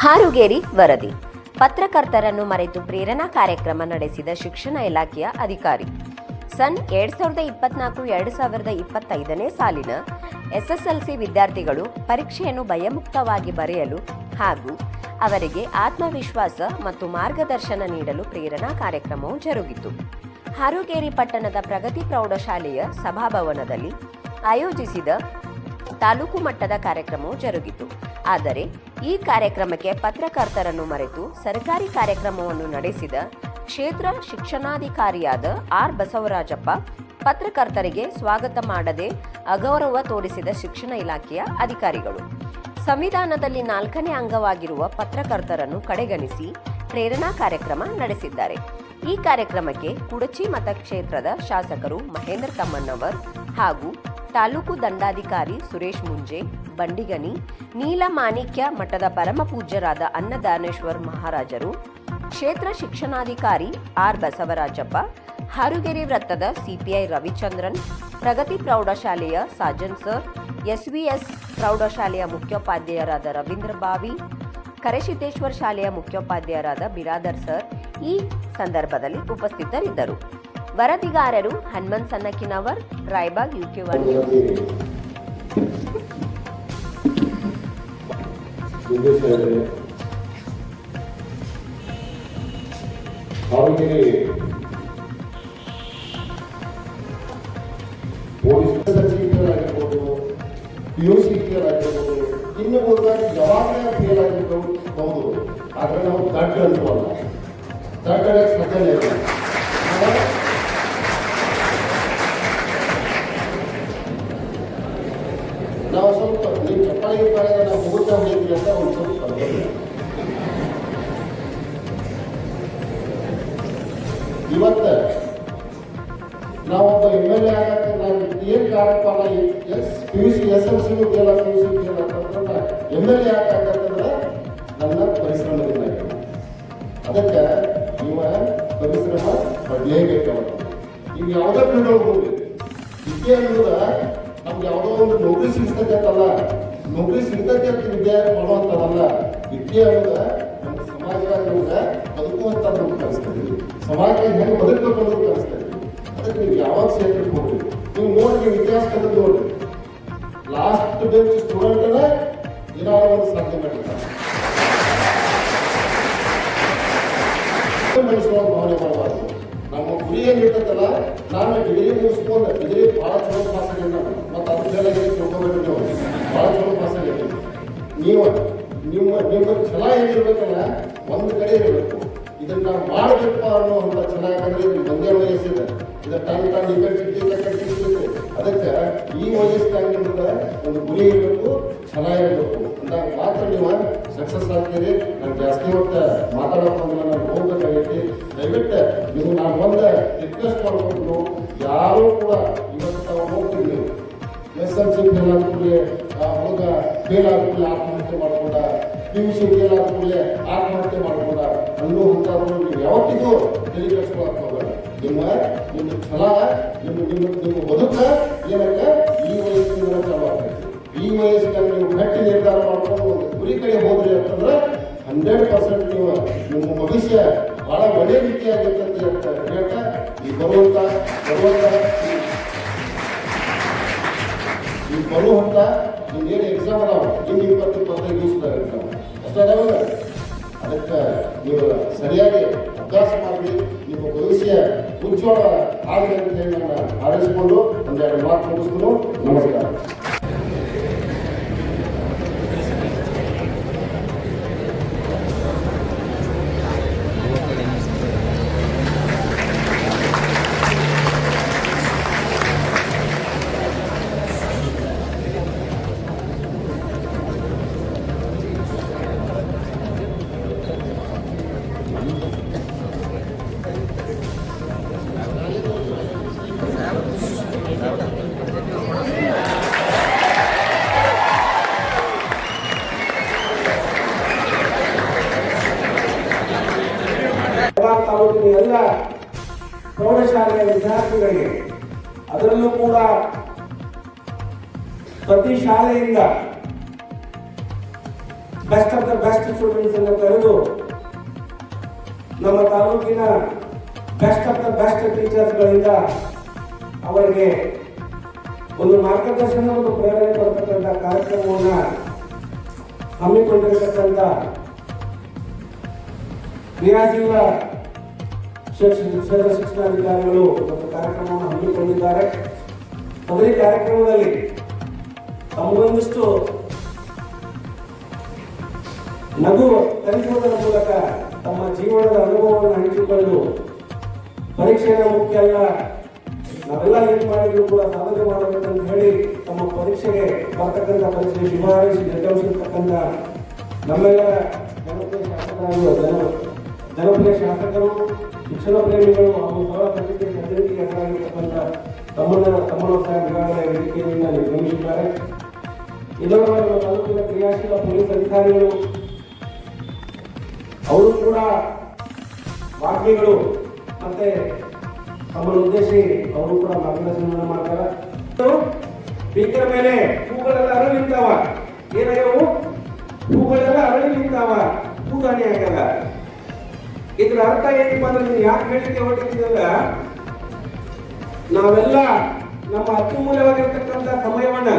ಹಾರುಗೇರಿ ವರದಿ. ಪತ್ರಕರ್ತರನ್ನು ಮರೆತು ಪ್ರೇರಣಾ ಕಾರ್ಯಕ್ರಮ ನಡೆಸಿದ ಶಿಕ್ಷಣ ಇಲಾಖೆಯ ಅಧಿಕಾರಿ. ಸನ್ ಎರಡ್ ಸಾವಿರದ ಇಪ್ಪತ್ನಾಲ್ಕು ಎರಡು ಸಾವಿರದ ಇಪ್ಪತ್ತೈದನೇ ಸಾಲಿನ ಎಸ್ಎಸ್ಎಲ್ಸಿ ವಿದ್ಯಾರ್ಥಿಗಳು ಪರೀಕ್ಷೆಯನ್ನು ಭಯಮುಕ್ತವಾಗಿ ಬರೆಯಲು ಹಾಗೂ ಅವರಿಗೆ ಆತ್ಮವಿಶ್ವಾಸ ಮತ್ತು ಮಾರ್ಗದರ್ಶನ ನೀಡಲು ಪ್ರೇರಣಾ ಕಾರ್ಯಕ್ರಮವು ಜರುಗಿತು. ಹಾರುಗೇರಿ ಪಟ್ಟಣದ ಪ್ರಗತಿ ಪ್ರೌಢಶಾಲೆಯ ಸಭಾಭವನದಲ್ಲಿ ಆಯೋಜಿಸಿದ ತಾಲೂಕು ಮಟ್ಟದ ಕಾರ್ಯಕ್ರಮವು ಜರುಗಿತು. ಆದರೆ, ಈ ಕಾರ್ಯಕ್ರಮಕ್ಕೆ ಪತ್ರಕರ್ತರನ್ನು ಮರೆತು ಸರ್ಕಾರಿ ಕಾರ್ಯಕ್ರಮವನ್ನು ನಡೆಸಿದ ಕ್ಷೇತ್ರ ಶಿಕ್ಷಣಾಧಿಕಾರಿಯಾದ ಆರ್ ಬಸವರಾಜಪ್ಪ, ಪತ್ರಕರ್ತರಿಗೆ ಸ್ವಾಗತ ಮಾಡದೆ ಅಗೌರವ ತೋರಿಸಿದ ಶಿಕ್ಷಣ ಇಲಾಖೆಯ ಅಧಿಕಾರಿಗಳು. ಸಂವಿಧಾನದಲ್ಲಿ ನಾಲ್ಕನೇ ಅಂಗವಾಗಿರುವ ಪತ್ರಕರ್ತರನ್ನು ಕಡೆಗಣಿಸಿ ಪ್ರೇರಣಾ ಕಾರ್ಯಕ್ರಮ ನಡೆಸಿದ್ದಾರೆ. ಈ ಕಾರ್ಯಕ್ರಮಕ್ಕೆ ಕುಡಚಿ ಮತಕ್ಷೇತ್ರದ ಶಾಸಕರು ಮಹೇಂದ್ರ ತಮ್ಮಣ್ಣವರ್ ಹಾಗೂ ತಾಲೂಕು ದಂಡಾಧಿಕಾರಿ ಸುರೇಶ್ ಮುಂಜೆ, ಬಂಡಿಗನಿ ನೀಲಮಾಣಿಕ್ಯ ಮಠದ ಪರಮಪೂಜ್ಯರಾದ ಅನ್ನದಾನೇಶ್ವರ್ ಮಹಾರಾಜರು, ಕ್ಷೇತ್ರ ಶಿಕ್ಷಣಾಧಿಕಾರಿ ಆರ್ ಬಸವರಾಜಪ್ಪ, ಹಾರುಗೆರೆ ವೃತ್ತದ ಸಿಪಿಐ ರವಿಚಂದ್ರನ್, ಪ್ರಗತಿ ಪ್ರೌಢಶಾಲೆಯ ಸಾಜನ್ ಸರ್, ಎಸ್ವಿಎಸ್ ಪ್ರೌಢಶಾಲೆಯ ಮುಖ್ಯೋಪಾಧ್ಯಾಯರಾದ ರವೀಂದ್ರ ಬಾವಿ ಕರೆಸಿದ್ದೇಶ್ವರ ಶಾಲೆಯ ಮುಖ್ಯೋಪಾಧ್ಯಾಯರಾದ ಬಿರಾದರ್ ಸರ್ ಈ ಸಂದರ್ಭದಲ್ಲಿ ಉಪಸ್ಥಿತರಿದ್ದರು. ವರದಿಗಾರರು ಹನುಮಂತ್ ಸನ್ನಕಿನವರ್ ರಾಯ್ಬಾಗ್ ಯುಕೆ ಒನ್ ಯು ಆಗಿರ್ಬೋದು ಇನ್ನು ಆದರೆ ನಾವು ದಡ್ಡ ಅನ್ಕೋಲ್ಲ ದಡ್ಡ ಸಾಧನೆ ಇವತ್ತ ನಾವೊಬ್ಬ ಎಂ ಎಲ್ ಎ ಆಗಕ್ಕೆ ನಾವು ಏನು ಕಾರಣಪ್ಪ S P U C S L C ಉದ್ಯೋಗ ಪಿ ಯು ಸಿ ಉದ್ಯೋಗ ಎಂ ಎಲ್ ಎ ಯಾಕಾಗತ್ತಂದ್ರೆ ನನ್ನ ಪರಿಶ್ರಮದಿಂದ. ಅದಕ್ಕೆ ನೀವು ಪರಿಶ್ರಮ ಪಡಲೇಬೇಕು ಅವತ್ತು ಈಗ ಯಾವುದೇ ಫೀಲ್ಡ್ ಹೋಗ್ಬೋದು ವಿದ್ಯೆ ಅನ್ನೋದ ನಮ್ಗೆ ಯಾವುದೋ ಒಂದು ನೌಕರಿ ಸಿಗ್ತದೆ ಅಂತಲ್ಲ. ನೌಕರಿ ಸಿಗ್ತದೆ ಅಂತ ವಿದ್ಯೆ ಮಾಡುವಂಥದ್ದಲ್ಲ ವಿದ್ಯೆ ಅನ್ನೋದ ಕಲಿಸ್ತದೆ ಹೆಂಗ್ ಬದುಕಬೇಕು ಅನ್ನೋದು ಅಷ್ಟೇ. ಅದಕ್ಕೆ ನೀವು ಯಾವಾಗ ಕ್ಷೇತ್ರಕ್ಕೆ ಹೋಗ್ರಿ ನೀವು ನೋಡಿ ನೀವು ಇತಿಹಾಸ ತೆಗೆದು ನೋಡ್ರಿ ಲಾಸ್ಟ್ ಬೆಂಚ್ ಸ್ಟೂಡೆಂಟ್ ಏನಾದ್ರು ಒಂದು ಸಾಧನೆ ಮನುಷ್ಯವಾಗಿ ಭಾವನೆ ಮಾಡಬಾರ್ದು ನಮ್ಮ ಗುರಿ ಏನಿರ್ತದಲ್ಲ, ನಾನು ಡಿಗ್ರಿ ಮುಗಿಸ್ಕೊಂಡು ಡಿಗ್ರಿ ಭಾಳ ಚಲೋ ಪಾಸ್ ನಾನು ಮತ್ತು ಅದ್ರ ಮೇಲೆ ತಿಳ್ಕೊಬೇಕು ನೀವು? ಭಾಳ ಚಲೋ ಪಾಸ್ ಆಗಿದೆ ನೀವು ನಿಮ್ಮ ನಿಮ್ಮ ಛಲ ಏನಿರ್ಬೇಕಲ್ಲ, ಒಂದು ಕಡೆ ಇರಬೇಕು. ಇದನ್ನ ನಾವು ಮಾಡಬೇಕಪ್ಪ ಅನ್ನುವಂಥ ಚೆನ್ನಾಗಿ ಒಂದೇ ವಯಸ್ಸಿದೆ ಇದು ಟನ್ ಟನ್ ಇಫೆಕ್ಟ್ ಕಟ್ಟಿಸ್ತದೆ ಅದಕ್ಕೆ ಈ ವಯಸ್ಸಿನಾಗ ನಿಮ್ಗೆ ಒಂದು ಗುರಿ ಇರಬೇಕು, ಚೆನ್ನಾಗಿರ್ಬೇಕು ಅಂದಾಗ ಮಾತ್ರ ನೀವು ಸಕ್ಸಸ್ ಆಗ್ತೀರಿ. ನಾನು ಜಾಸ್ತಿ ಹೊತ್ತು ಮಾತಾಡೋಕೆ ಅಂದ್ರೆ ನಾನು ಹೋಗ್ಬೇಕಾಗೈತಿ ದಯವಿಟ್ಟು ನೀವು ನಾನು ಒಂದೇ ರಿಕ್ವೆಸ್ಟ್ ಮಾಡ್ಕೊಂಡು ಯಾರೂ ಕೂಡ ಇವತ್ತು ತಾವು ಹೋಗ್ತೀವಿ ಎಸ್ ಎಲ್ ಸಿ ಫೇಲ್ ಆದ ಕೂಡಲೇ ಹುಡುಗ ಫೇಲ್ ಆದ ಆತ್ಮಹತ್ಯೆ ಮಾಡ್ಕೊಂಡ ಪಿ ಯು ಸಿ ಫೇಲ್ ಆದ ಆತ್ಮಹತ್ಯೆ ಮಾಡ್ಕೊಂಡ ಅನ್ನೋ ಅಂಥವ್ರು ನೀವು ಯಾವತ್ತಿಗೂ ಹೋಗಬೇಡ ನಿಮ್ಮ ನಿಮ್ಮ ಛಲ, ನಿಮ್ಮ ನಿಮ್ಮ ನಿಮ್ಮ ಬದುಕ ಏನಕ್ಕ ಈ ವಯಸ್ಸಿನ ಆಗ್ತೈತಿ ಈ ವಯಸ್ಸಿನಲ್ಲಿ ನೀವು ಗಟ್ಟಿ ನಿರ್ಧಾರ ಮಾಡ್ಕೊಂಡು ಒಂದು ಗುರಿ ಕಡೆ ಹೋದ್ರಿ ಅಂತಂದ್ರೆ ಹಂಡ್ರೆಡ್ ಪರ್ಸೆಂಟ್ ನೀವು ನಿಮ್ಮ ಭವಿಷ್ಯ ಬಹಳ ಒಳ್ಳೆ ರೀತಿಯಾಗಿರ್ತಂತ ಹೇಳ್ತಾ ಈ ಬರುವಂತ ಬರುವಂತ ಈ- ಬರುವಂತ ಏನು ಎಕ್ಸಾಮ್ ಅದಾವ? ಇನ್ನು ಇಪ್ಪತ್ತು, ಇಪ್ಪತ್ತೈದು ದಿವಸದಾಗ ಎಕ್ಸಾಮ್ ಅಷ್ಟೇ ಅದಕ್ಕೆ ಸರಿಯಾಗಿ ಅಭ್ಯಾಸ ಮಾಡಿ ನಿಮ್ಮ ಭವಿಷ್ಯ ಉಜ್ವಲ ಆಗಲಿ ಅಂತ ಹೇಳಿ ನನ್ನ ಹಾರೈಸಿಕೊಂಡು ಒಂದೆರಡು ಮಾತು ಮುಗಿಸ್ಕೊಂಡು ನಮಸ್ಕಾರ. ವಿದ್ಯಾರ್ಥಿಗಳಿಗೆ. ಅದರಲ್ಲೂ ಕೂಡ ಪ್ರತಿ ಶಾಲೆಯಿಂದ best of the best students ಅನ್ನು ಕರೆದು ನಮ್ಮ ತಾಲೂಕಿನ ಬೆಸ್ಟ್ ಆಫ್ ದ ಬೆಸ್ಟ್ ಟೀಚರ್ಸ್ಗಳಿಂದ ಅವರಿಗೆ ಒಂದು ಮಾರ್ಗದರ್ಶನ ಮತ್ತು ಪ್ರೇರಣೆ ಕೊಡ್ತಕ್ಕಂಥ ಕಾರ್ಯಕ್ರಮವನ್ನು ಹಮ್ಮಿಕೊಂಡಿರತಕ್ಕಂಥ ಶಿಕ್ಷಣ ಕ್ಷೇತ್ರ ಶಿಕ್ಷಣಾಧಿಕಾರಿಗಳು ಒಂದು ಕಾರ್ಯಕ್ರಮವನ್ನು ಹಮ್ಮಿಕೊಂಡಿದ್ದಾರೆ ಅದೇ ಕಾರ್ಯಕ್ರಮದಲ್ಲಿ ತಮಗೊಂದಿಷ್ಟು ನಗು ಕಲಿಸುವುದರ ಮೂಲಕ ತಮ್ಮ ಜೀವನದ ಅನುಭವವನ್ನು ಹಂಚಿಕೊಂಡು ಪರೀಕ್ಷೆಯ ಮುಖ್ಯ ಅಲ್ಲ ನಾವೆಲ್ಲ ಏನ್ ಮಾಡಿದ್ರು ಕೂಡ ಸಾಧನೆ ಮಾಡಬೇಕಂತ ಹೇಳಿ ತಮ್ಮ ಪರೀಕ್ಷೆಗೆ ಬರ್ತಕ್ಕಂಥ ಪರೀಕ್ಷೆ ಶುಭಾರೈಸಿ ನಿರ್ಗಮಿಸಿರ್ತಕ್ಕಂಥ ನಮ್ಮೆಲ್ಲರ ಜನಪ್ರಿಯ ಶಾಸಕರಾಗಿರುವ ಜನ ಜನಪ್ರಿಯ ಶಾಸಕರು ಶಿಕ್ಷಣ ಪ್ರೇಮಿಗಳು ಹಾಗೂ ಸರಳ ಪತ್ರಿಕೆ ಸದರಿಗೆ ಹೆಸರಾಗಿರ್ತಕ್ಕಂಥ ತಮ್ಮನ ತಮ್ಮನ ಈಗಾಗಲೇ ವೇದಿಕೆಯಿಂದ ನಿರ್ಗಮಿಸಿದ್ದಾರೆ ಇನ್ನೊಬ್ಬ ನಮ್ಮ ತಾಲೂಕಿನ ಕ್ರಿಯಾಶೀಲ ಪೊಲೀಸ್ ಅಧಿಕಾರಿಗಳು, ಅವರು ಕೂಡ ವಾಕ್ಯಗಳು ಮತ್ತೆ ತಮ್ಮನ್ನು ಉದ್ದೇಶಿ ಅವರು ಕೂಡ ಮಾರ್ಗದರ್ಶನ ಮಾಡ್ತಾರೆ. ಸ್ಪೀಕರ್ ಮೇಲೆ ಹೂಗಳೆಲ್ಲ ಅರಳಿ ನಿಂತಾವ ಏನಾಗ್ಯವು? ಹೂಗಳೆಲ್ಲ ಅರಳಿ ನಿಂತಾವ ಹೂಗಾಣಿ ಆಗ್ಯಾವ. ಇದ್ರ ಅರ್ಥ ಏನಪ್ಪ ಅಂದ್ರೆ ನೀನು ಯಾಕೆ ಹೇಳಿಕೆ ಹೊರಟಿದ್ದೀರಲ್ಲ ನಾವೆಲ್ಲ ನಮ್ಮ ಅತ್ಯಮೂಲ್ಯವಾಗಿರ್ತಕ್ಕಂಥ ಸಮಯವನ್ನ